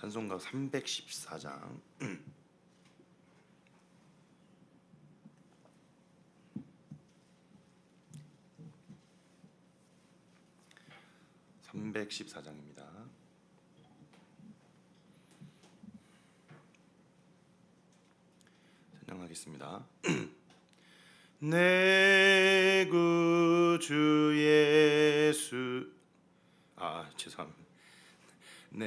찬송가 314장. (314장입니다) 찬양하겠습니다. 내 구주 예수. 아 죄송합니다. 내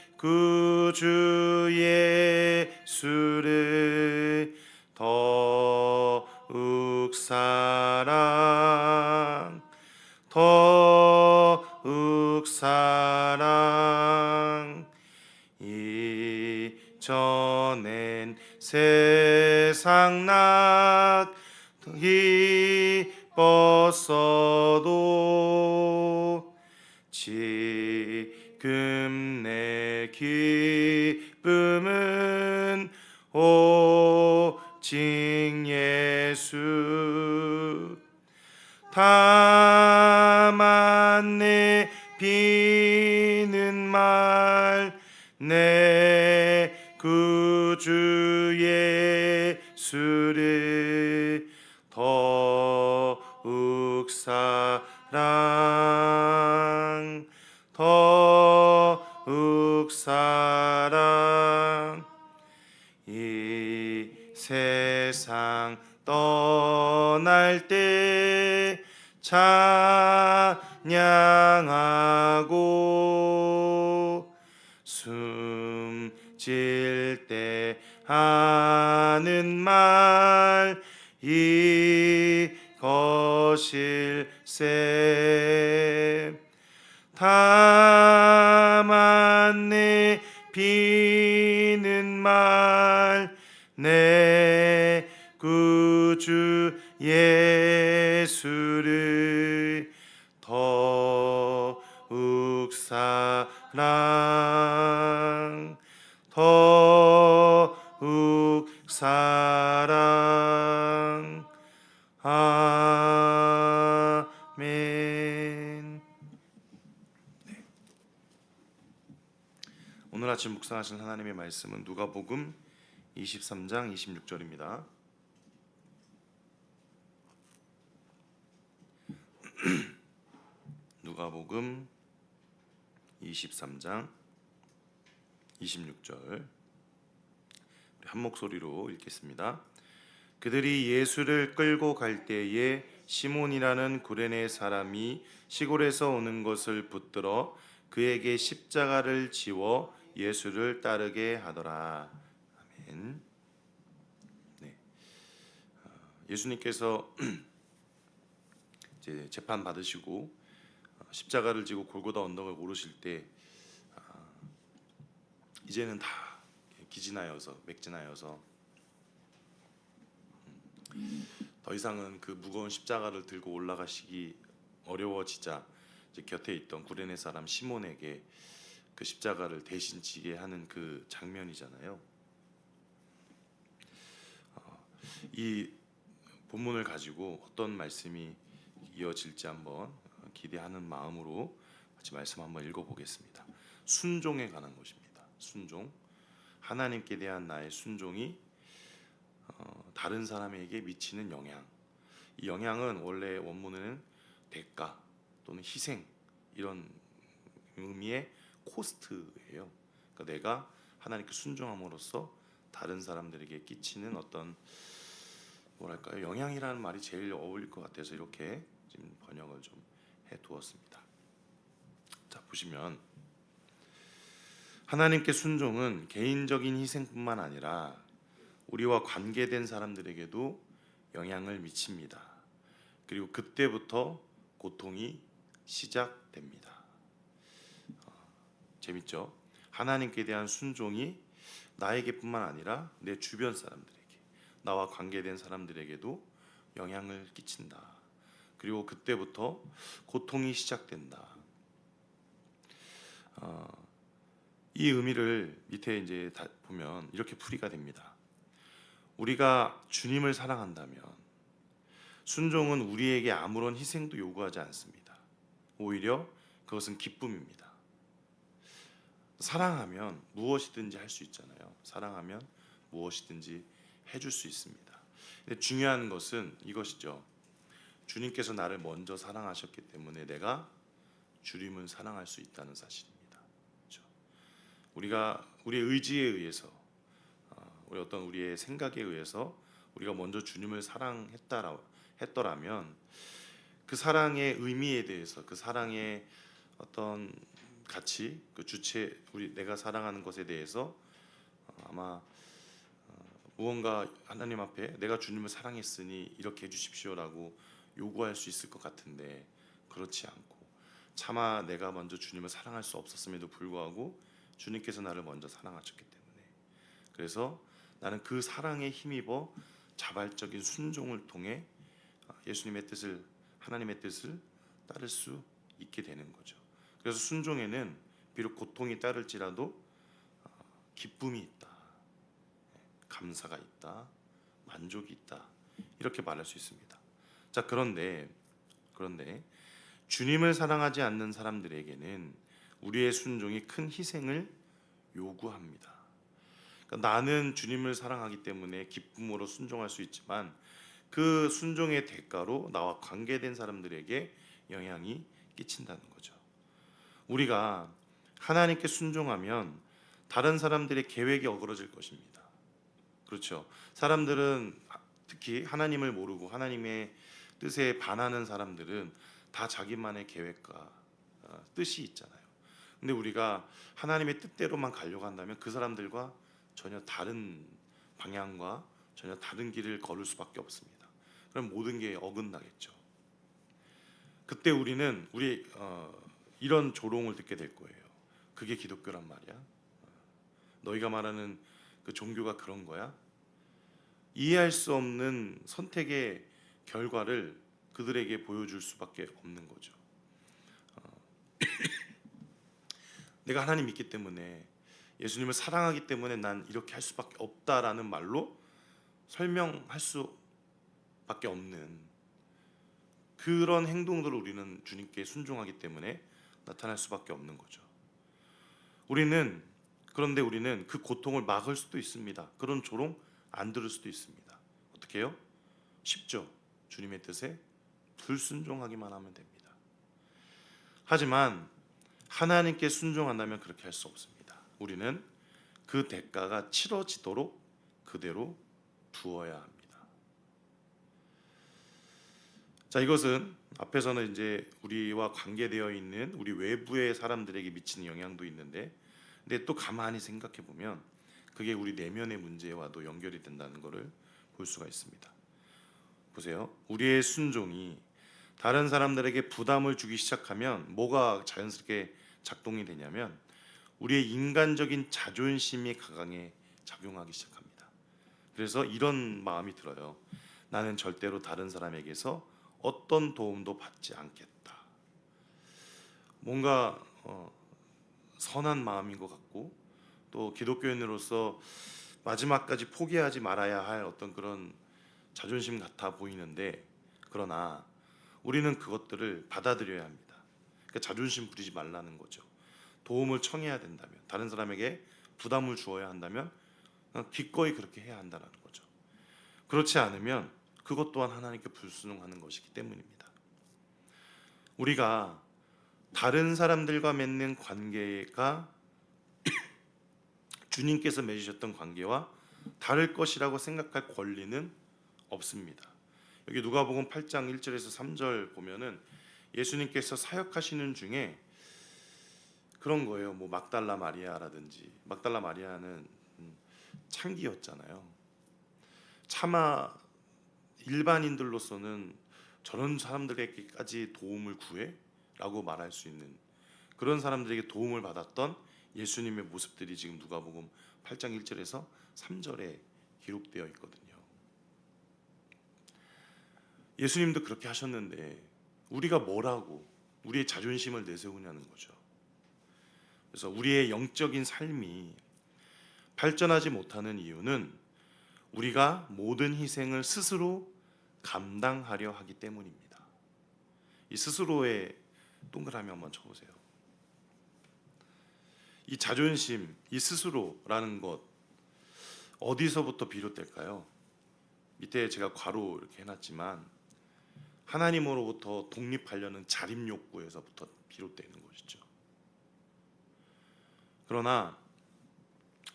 구주 예수를 더욱 사랑 더욱 사랑 이전엔 세상 낙 기뻤어도 지금 내 기쁨은 오직 예수. 다만 내 비는 말 내 구주 예수를 더욱 사랑 떠날 때 찬양하고 숨질 때 하는 말 이것일세. 다만 내 비는 말내 구주 예수를 더욱 사랑 더욱 사랑 네. 오늘 아침 묵상하신 하나님의 말씀은 누가복음 23장 26절입니다. 누가복음 23장 26절 한 목소리로 읽겠습니다. 그들이 예수를 끌고 갈 때에 시몬이라는 구레네 사람이 시골에서 오는 것을 붙들어 그에게 십자가를 지워 예수를 따르게 하더라. 아멘. 네. 어, 예수님께서 이제 재판 받으시고 어, 십자가를 지고 골고다 언덕을 오르실 때 아, 이제는 다 기진하여서 맥진하여서 음, 더 이상은 그 무거운 십자가를 들고 올라가시기 어려워지자 이제 곁에 있던 구레네 사람 시몬에게 그 십자가를 대신 지게 하는 그 장면이잖아요. 어, 이 본문을 가지고 어떤 말씀이 이어질지 한번 기대하는 마음으로 같이 말씀 한번 읽어보겠습니다. 순종에 관한 것입니다. 순종. 하나님께 대한 나의 순종이 어, 다른 사람에게 미치는 영향. 이 영향은 원래 원문에는 대가 또는 희생 이런 의미의 코스트예요. 그러니까 내가 하나님께 순종함으로써 다른 사람들에게 끼치는 어떤 뭐랄까요 영향이라는 말이 제일 어울릴 것 같아서 이렇게 지금 번역을 좀해 두었습니다. 자 보시면 하나님께 순종은 개인적인 희생뿐만 아니라 우리와 관계된 사람들에게도 영향을 미칩니다. 그리고 그때부터 고통이 시작됩니다. 어, 재밌죠? 하나님께 대한 순종이 나에게뿐만 아니라 내 주변 사람들에게 나와 관계된 사람들에게도 영향을 끼친다. 그리고 그때부터 고통이 시작된다. 어, 이 의미를 밑에 이제 다 보면 이렇게 풀이가 됩니다. 우리가 주님을 사랑한다면 순종은 우리에게 아무런 희생도 요구하지 않습니다. 오히려 그것은 기쁨입니다. 사랑하면 무엇이든지 할 수 있잖아요. 사랑하면 무엇이든지 해줄 수 있습니다. 중요한 것은 이것이죠. 주님께서 나를 먼저 사랑하셨기 때문에 내가 주님을 사랑할 수 있다는 사실입니다. 그렇죠? 우리가 우리의 의지에 의해서 어, 우리 어떤 우리의 생각에 의해서 우리가 먼저 주님을 사랑했다라 했더라면 그 사랑의 의미에 대해서 그 사랑의 어떤 가치, 그 주체, 우리 내가 사랑하는 것에 대해서 어, 아마 어, 무언가 하나님 앞에 내가 주님을 사랑했으니 이렇게 해주십시오라고 요구할 수 있을 것 같은데 그렇지 않고 차마 내가 먼저 주님을 사랑할 수 없었음에도 불구하고 주님께서 나를 먼저 사랑하셨기 때문에 그래서 나는 그 사랑에 힘입어 자발적인 순종을 통해 어, 예수님의 뜻을 하나님의 뜻을 따를 수 있게 되는 거죠. 그래서 순종에는 비록 고통이 따를지라도 어, 기쁨이 있다, 감사가 있다, 만족이 있다 이렇게 말할 수 있습니다. 자 그런데 그런데 주님을 사랑하지 않는 사람들에게는 우리의 순종이 큰 희생을 요구합니다. 그러니까 나는 주님을 사랑하기 때문에 기쁨으로 순종할 수 있지만 그 순종의 대가로 나와 관계된 사람들에게 영향이 끼친다는 거죠. 우리가 하나님께 순종하면 다른 사람들의 계획이 어그러질 것입니다. 그렇죠. 사람들은 특히 하나님을 모르고 하나님의 뜻에 반하는 사람들은 다 자기만의 계획과 어, 뜻이 있잖아요. 근데 우리가 하나님의 뜻대로만 가려고 한다면 그 사람들과 전혀 다른 방향과 전혀 다른 길을 걸을 수밖에 없습니다. 그럼 모든 게 어긋나겠죠. 그때 우리는 우리 어, 이런 조롱을 듣게 될 거예요. 그게 기독교란 말이야. 어, 너희가 말하는 그 종교가 그런 거야? 이해할 수 없는 선택의 결과를 그들에게 보여줄 수밖에 없는 거죠. 어, 내가 하나님 믿기 때문에 예수님을 사랑하기 때문에 난 이렇게 할 수밖에 없다라는 말로 설명할 수밖에 없는 그런 행동들을 우리는 주님께 순종하기 때문에 나타날 수밖에 없는 거죠. 우리는 그런데 우리는 그 고통을 막을 수도 있습니다. 그런 조롱 안 들을 수도 있습니다. 어떻게 해요? 쉽죠. 주님의 뜻에 불순종하기만 하면 됩니다. 하지만 하나님께 순종한다면 그렇게 할 수 없습니다. 우리는 그 대가가 치러지도록 그대로 두어야 합니다. 자, 이것은 앞에서는 이제 우리와 관계되어 있는 우리 외부의 사람들에게 미치는 영향도 있는데 근데 또 가만히 생각해 보면 그게 우리 내면의 문제와도 연결이 된다는 것을 볼 수가 있습니다. 보세요. 우리의 순종이 다른 사람들에게 부담을 주기 시작하면 뭐가 자연스럽게 작동이 되냐면 우리의 인간적인 자존심이 강하게 작용하기 시작합니다. 그래서 이런 마음이 들어요. 나는 절대로 다른 사람에게서 어떤 도움도 받지 않겠다. 뭔가 어, 선한 마음인 것 같고 또 기독교인으로서 마지막까지 포기하지 말아야 할 어떤 그런 자존심 같아 보이는데 그러나 우리는 그것들을 받아들여야 합니다. 그러니까 자존심 부리지 말라는 거죠. 도움을 청해야 된다면 다른 사람에게 부담을 주어야 한다면 기꺼이 그렇게 해야 한다는 거죠. 그렇지 않으면 그것 또한 하나님께 불순종하는 것이기 때문입니다. 우리가 다른 사람들과 맺는 관계가 주님께서 맺으셨던 관계와 다를 것이라고 생각할 권리는 없습니다. 여기 누가복음 8장 1절에서 3절 보면은 예수님께서 사역하시는 중에 그런 거예요. 뭐 막달라 마리아라든지 막달라 마리아는 음, 창기였잖아요. 차마 일반인들로서는 저런 사람들에게까지 도움을 구해? 라고 말할 수 있는 그런 사람들에게 도움을 받았던 예수님의 모습들이 지금 누가복음 8장 1절에서 3절에 기록되어 있거든요. 예수님도 그렇게 하셨는데 우리가 뭐라고 우리의 자존심을 내세우냐는 거죠. 그래서 우리의 영적인 삶이 발전하지 못하는 이유는 우리가 모든 희생을 스스로 감당하려 하기 때문입니다. 이 스스로의 동그라미 한번 쳐보세요. 이 자존심, 이 스스로라는 것 어디서부터 비롯될까요? 밑에 제가 괄호 이렇게 해놨지만 하나님으로부터 독립하려는 자립 욕구에서부터 비롯되는 것이죠. 그러나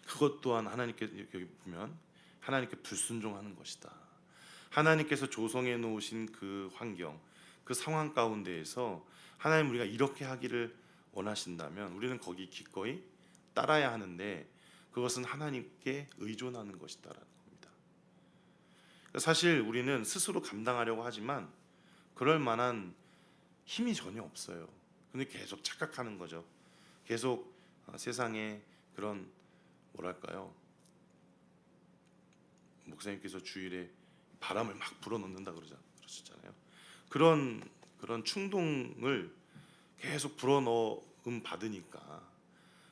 그것 또한 하나님께 여기 보면 하나님께 불순종하는 것이다. 하나님께서 조성해 놓으신 그 환경, 그 상황 가운데에서 하나님 우리가 이렇게 하기를 원하신다면 우리는 거기 기꺼이 따라야 하는데 그것은 하나님께 의존하는 것이다라는 겁니다. 그러니까 사실 우리는 스스로 감당하려고 하지만 그럴 만한 힘이 전혀 없어요. 근데 계속 착각하는 거죠. 계속 어, 세상에 그런 뭐랄까요? 목사님께서 주일에 바람을 막 불어넣는다 그러자 그러셨잖아요. 그런 그런 충동을 계속 불어넣음 받으니까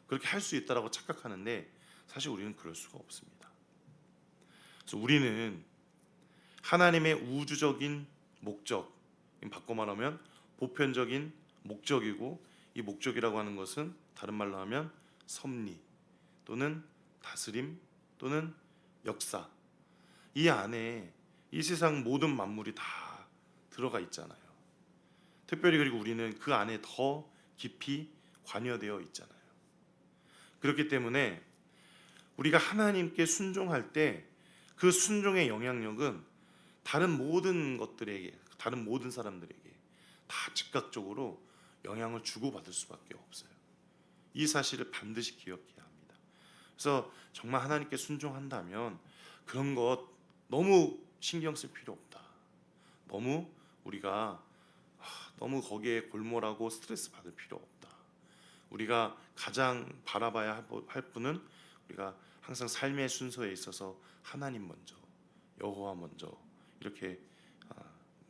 그렇게 할 수 있다라고 착각하는데 사실 우리는 그럴 수가 없습니다. 그래서 우리는 하나님의 우주적인 목적, 바꿔 말하면 보편적인 목적이고 이 목적이라고 하는 것은 다른 말로 하면 섭리 또는 다스림 또는 역사 이 안에 이 세상 모든 만물이 다 들어가 있잖아요. 특별히 그리고 우리는 그 안에 더 깊이 관여되어 있잖아요. 그렇기 때문에 우리가 하나님께 순종할 때 그 순종의 영향력은 다른 모든 것들에게 다른 모든 사람들에게 다 즉각적으로 영향을 주고받을 수밖에 없어요. 이 사실을 반드시 기억해야 합니다. 그래서 정말 하나님께 순종한다면 그런 것 너무 신경 쓸 필요 없다. 너무 우리가 아, 너무 거기에 골몰하고 스트레스 받을 필요 없다. 우리가 가장 바라봐야 할 분은 우리가 항상 삶의 순서에 있어서 하나님 먼저, 여호와 먼저 이렇게 아,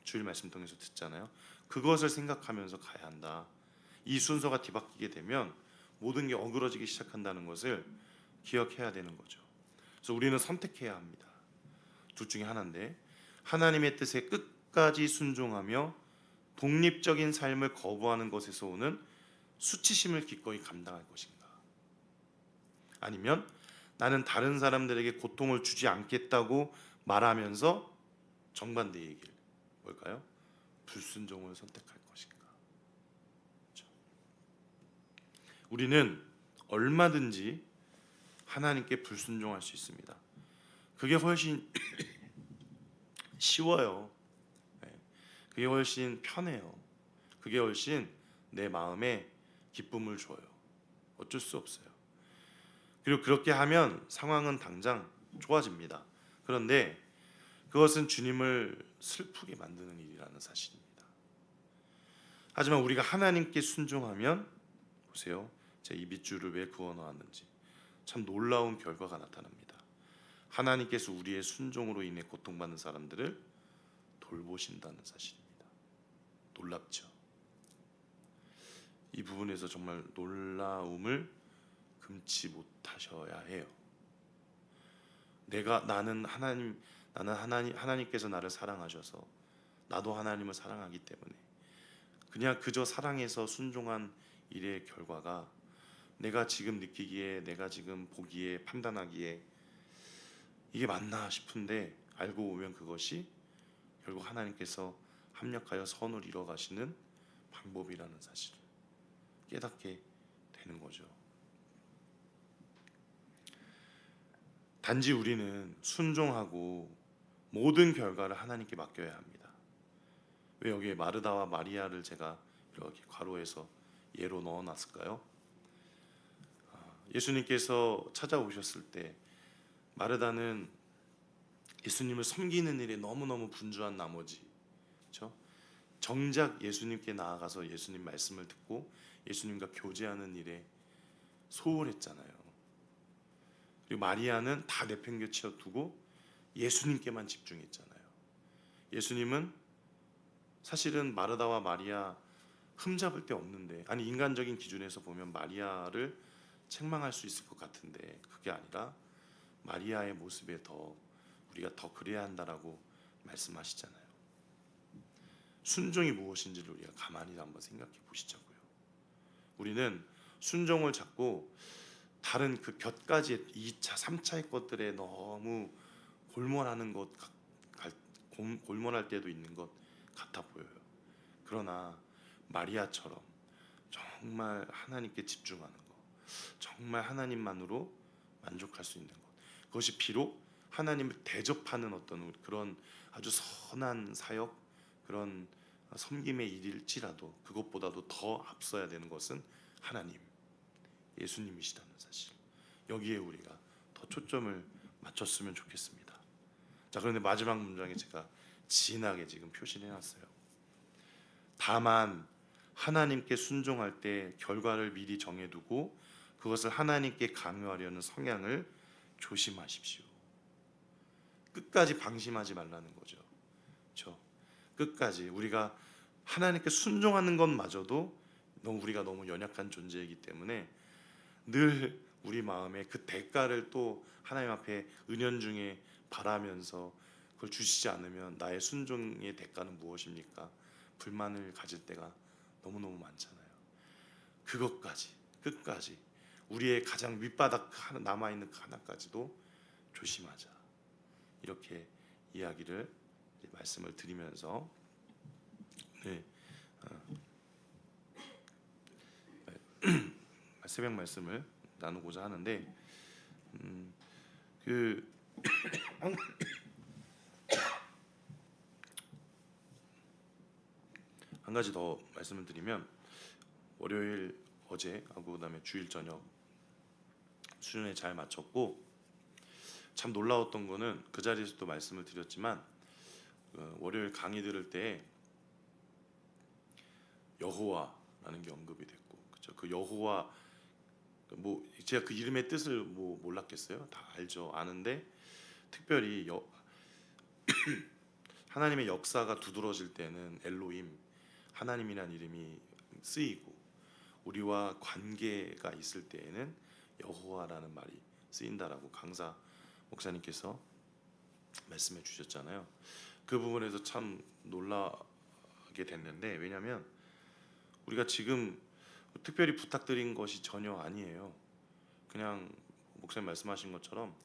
주일 말씀 통해서 듣잖아요. 그것을 생각하면서 가야 한다. 이 순서가 뒤바뀌게 되면 모든 게 어그러지기 시작한다는 것을 기억해야 되는 거죠. 그래서 우리는 선택해야 합니다. 둘 중에 하나인데 하나님의 뜻에 끝까지 순종하며 독립적인 삶을 거부하는 것에서 오는 수치심을 기꺼이 감당할 것인가? 아니면 나는 다른 사람들에게 고통을 주지 않겠다고 말하면서 정반대의 길 뭘까요? 불순종을 선택할 것인가? 그렇죠? 우리는 얼마든지 하나님께 불순종할 수 있습니다. 그게 훨씬 쉬워요. 네. 그게 훨씬 편해요. 그게 훨씬 내 마음에 기쁨을 줘요. 어쩔 수 없어요. 그리고 그렇게 하면 상황은 당장 좋아집니다. 그런데 그것은 주님을 슬프게 만드는 일이라는 사실입니다. 하지만 우리가 하나님께 순종하면 보세요. 제 이 밑줄을 왜 그어 놓았는지 참 놀라운 결과가 나타납니다. 하나님께서 우리의 순종으로 인해 고통받는 사람들을 돌보신다는 사실입니다. 놀랍죠. 이 부분에서 정말 놀라움을 금치 못하셔야 해요. 내가 나는 하나님 나는 하나님 하나님께서 나를 사랑하셔서 나도 하나님을 사랑하기 때문에 그냥 그저 사랑해서 순종한 일의 결과가 내가 지금 느끼기에 내가 지금 보기에 판단하기에 이게 맞나 싶은데 알고 보면 그것이 결국 하나님께서 합력하여 선을 이뤄 가시는 방법이라는 사실을 깨닫게 되는 거죠. 단지 우리는 순종하고 모든 결과를 하나님께 맡겨야 합니다. 왜 여기에 마르다와 마리아를 제가 이렇게 괄호해서 예로 넣어놨을까요? 아, 예수님께서 찾아오셨을 때 마르다는 예수님을 섬기는 일에 너무너무 분주한 나머지 그렇죠? 정작 예수님께 나아가서 예수님 말씀을 듣고 예수님과 교제하는 일에 소홀했잖아요. 그리고 마리아는 다 내팽개쳐 두고 예수님께만 집중했잖아요. 예수님은 사실은 마르다와 마리아 흠잡을 데 없는데 아니 인간적인 기준에서 보면 마리아를 책망할 수 있을 것 같은데 그게 아니라 마리아의 모습에 더 우리가 더 그래야 한다라고 말씀하시잖아요. 순종이 무엇인지를 우리가 가만히 한번 생각해 보시자고요. 우리는 순종을 잡고 다른 그몇 가지 2차, 3차의 것들에 너무 골몰하는 것 골몰할 때도 있는 것 같아 보여요. 그러나 마리아처럼 정말 하나님께 집중하는 것, 정말 하나님만으로 만족할 수 있는 것. 그것이 비록 하나님을 대접하는 어떤 그런 아주 선한 사역, 그런 섬김의 일일지라도 그것보다도 더 앞서야 되는 것은 하나님, 예수님이시다는 사실. 여기에 우리가 더 초점을 맞췄으면 좋겠습니다. 자, 그런데 마지막 문장에 제가 진하게 지금 표시를 해놨어요. 다만 하나님께 순종할 때 결과를 미리 정해두고 그것을 하나님께 강요하려는 성향을 조심하십시오. 끝까지 방심하지 말라는 거죠. 그렇죠? 끝까지 우리가 하나님께 순종하는 것마저도 너무 우리가 너무 연약한 존재이기 때문에 늘 우리 마음에 그 대가를 또 하나님 앞에 은연중에 바라면서 그걸 주시지 않으면 나의 순종의 대가는 무엇입니까? 불만을 가질 때가 너무너무 많잖아요. 그것까지 끝까지 우리의 가장 밑바닥 남아 있는 그 하나까지도 조심하자. 이렇게 이야기를 말씀을 드리면서 네, 어, 새벽 말씀을 나누고자 하는데 음, 그 한 가지 더 말씀을 드리면 월요일 어제 하고 그다음에 주일 저녁 수준에 잘 맞췄고 참 놀라웠던 거는 그 자리에서도 말씀을 드렸지만 어, 월요일 강의 들을 때 여호와라는 게 언급이 됐고 그죠 그 여호와 뭐 제가 그 이름의 뜻을 뭐 몰랐겠어요? 다 알죠. 아는데 특별히 여, 하나님의 역사가 두드러질 때는 엘로임 하나님이란 이름이 쓰이고 우리와 관계가 있을 때에는 여호와라는 말이 쓰인다라고 강사 목사님께서 말씀해 주셨잖아요. 그 부분에서 참 놀라게 됐는데 왜냐하면 우리가 지금 특별히 부탁드린 것이 전혀 아니에요. 그냥 목사님 말씀하신 것처럼 어,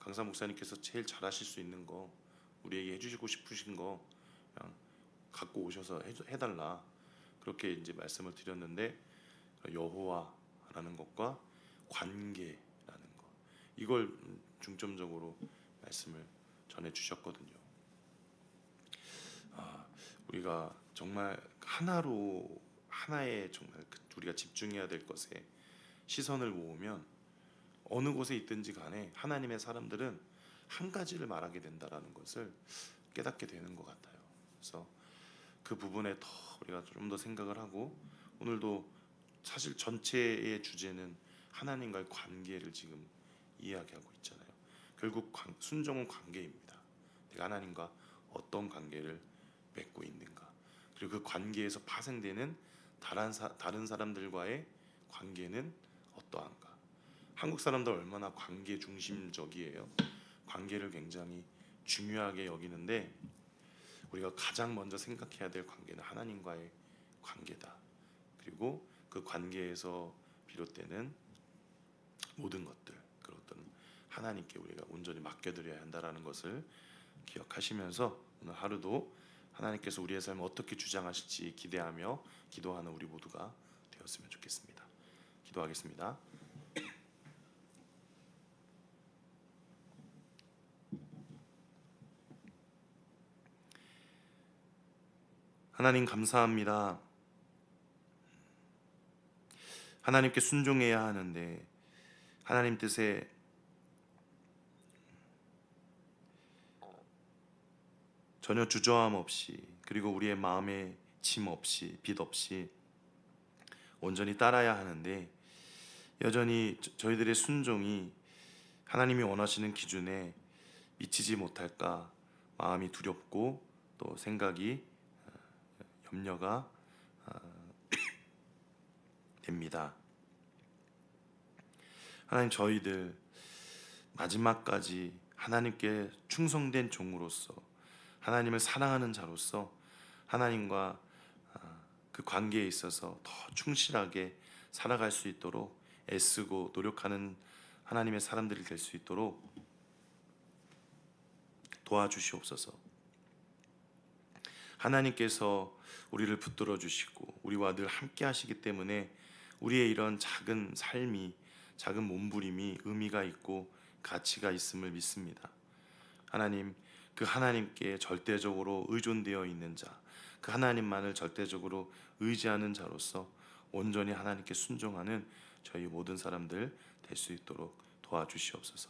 강사 목사님께서 제일 잘하실 수 있는 거 우리에게 해주시고 싶으신 거 그냥 갖고 오셔서 해, 해달라 그렇게 이제 말씀을 드렸는데 여호와라는 것과 관계라는 것 이걸 중점적으로 말씀을 전해 주셨거든요. 아, 우리가 정말 하나로 하나에 정말 그 우리가 집중해야 될 것에 시선을 모으면 어느 곳에 있든지 간에 하나님의 사람들은 한 가지를 말하게 된다라는 것을 깨닫게 되는 것 같아요. 그래서 그 부분에 더 우리가 좀 더 생각을 하고 오늘도 사실 전체의 주제는 하나님과의 관계를 지금 이야기하고 있잖아요. 결국 관- 순종은 관계입니다. 내가 하나님과 어떤 관계를 맺고 있는가. 그리고 그 관계에서 파생되는 다른 사, 다른 사람들과의 관계는 어떠한가. 한국 사람들 얼마나 관계 중심적이에요. 관계를 굉장히 중요하게 여기는데 우리가 가장 먼저 생각해야 될 관계는 하나님과의 관계다. 그리고 그 관계에서 비롯되는 모든 것들, 그 어떤 하나님께 우리가 온전히 맡겨드려야 한다라는 것을 기억하시면서 오늘 하루도 하나님께서 우리의 삶을 어떻게 주장하실지 기대하며 기도하는 우리 모두가 되었으면 좋겠습니다. 기도하겠습니다. 하나님 감사합니다. 하나님께 순종해야 하는데 하나님 뜻에 전혀 주저함 없이 그리고 우리의 마음에 짐 없이 빚 없이 온전히 따라야 하는데 여전히 저- 저희들의 순종이 하나님이 원하시는 기준에 미치지 못할까 마음이 두렵고 또 생각이 어, 염려가 어, 됩니다. 하나님 저희들 마지막까지 하나님께 충성된 종으로서 하나님을 사랑하는 자로서 하나님과 아, 그 관계에 있어서 더 충실하게 살아갈 수 있도록 애쓰고 노력하는 하나님의 사람들이 될 수 있도록 도와주시옵소서. 하나님께서 우리를 붙들어 주시고 우리와 늘 함께 하시기 때문에 우리의 이런 작은 삶이 작은 몸부림이 의미가 있고 가치가 있음을 믿습니다. 하나님 그 하나님께 절대적으로 의존되어 있는 자, 그 하나님만을 절대적으로 의지하는 자로서 온전히 하나님께 순종하는 저희 모든 사람들 될 수 있도록 도와주시옵소서.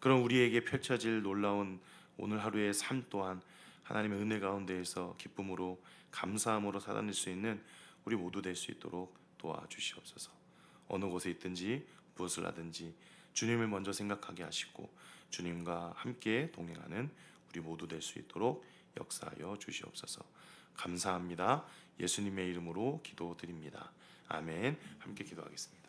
그럼 우리에게 펼쳐질 놀라운 오늘 하루의 삶 또한 하나님의 은혜 가운데에서 기쁨으로 감사함으로 살아낼 수 있는 우리 모두 될 수 있도록 도와주시옵소서. 어느 곳에 있든지 무엇을 하든지 주님을 먼저 생각하게 하시고 주님과 함께 동행하는 우리 모두 될 수 있도록 역사하여 주시옵소서. 감사합니다. 예수님의 이름으로 기도드립니다. 아멘. 함께 기도하겠습니다.